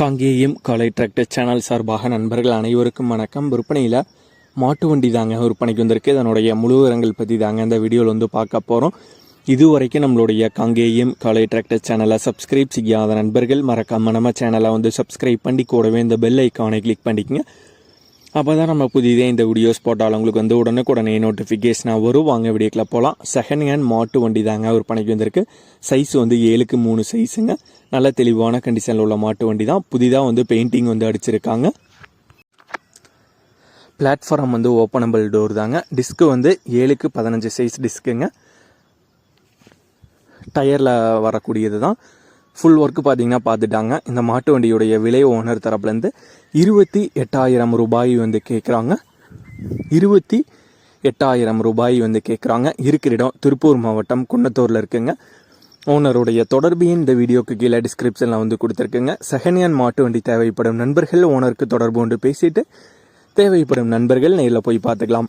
காங்கேயம் காலை tractor channel சார்பாக நண்பர்கள் அனைவருக்கும் வணக்கம். விற்பனையில் மாட்டு வண்டி தாங்க விற்பனைக்கு வந்திருக்கு. இதனுடைய முழு விவரங்கள் பற்றி தாங்க இந்த வீடியோவில் வந்து பார்க்க போகிறோம் இது வரைக்கும் நம்மளுடைய காங்கேயம் காலை டிராக்டர் சேனலை சப்ஸ்கிரைப் செய்யாத நண்பர்கள் மறக்காமல் நம்ம சேனலை வந்து சப்ஸ்கிரைப் பண்ணி கூடவே இந்த பெல் ஐக்கானை கிளிக் பண்ணிக்கங்க. அப்போ தான் நம்ம புதிதே இந்த வீடியோஸ் போட்டால் உங்களுக்கு வந்து உடனுக்குடனே நோட்டிஃபிகேஷனாக வரும். வாங்க வீடியோக்கில் போகலாம் செகண்ட் ஹேண்ட் மாட்டு வண்டி தாங்க விற்பனைக்கு வந்திருக்கு. சைஸ் வந்து ஏழுக்கு மூணு சைஸுங்க நல்ல தெளிவான கண்டிஷனில் உள்ள மாட்டு வண்டி தான். புதிதாக வந்து பெயிண்டிங் வந்து அடிச்சிருக்காங்க. பிளாட்ஃபார்ம் வந்து ஓப்பனபிள் டோர் தாங்க. டிஸ்க்கு வந்து ஏழுக்கு பதினஞ்சு சைஸ் டிஸ்க்குங்க டயரில் வரக்கூடியது தான். ஃபுல் ஒர்க்கு பார்த்தீங்கன்னா பார்த்துட்டாங்க இந்த மாட்டு வண்டியுடைய விலை ஓனர் தரப்புலேருந்து இருபத்தி எட்டாயிரம் ரூபாய் வந்து கேட்குறாங்க இருபத்தி எட்டாயிரம் ரூபாய் வந்து கேட்குறாங்க இருக்கிற இடம் திருப்பூர் மாவட்டம் குன்னத்தூரில் இருக்குங்க. ஓனருடைய தொடர்பு இந்த வீடியோக்கு கீழே டிஸ்கிரிப்ஷனில் வந்து கொடுத்துருக்குங்க. செகண்ட் ஹேண்ட் மாட்டு வண்டி தேவைப்படும் நண்பர்கள் ஓனருக்கு தொடர்பு கொண்டு பேசிட்டு தேவைப்படும் நண்பர்கள் நேரில் போய் பார்த்துக்கலாம்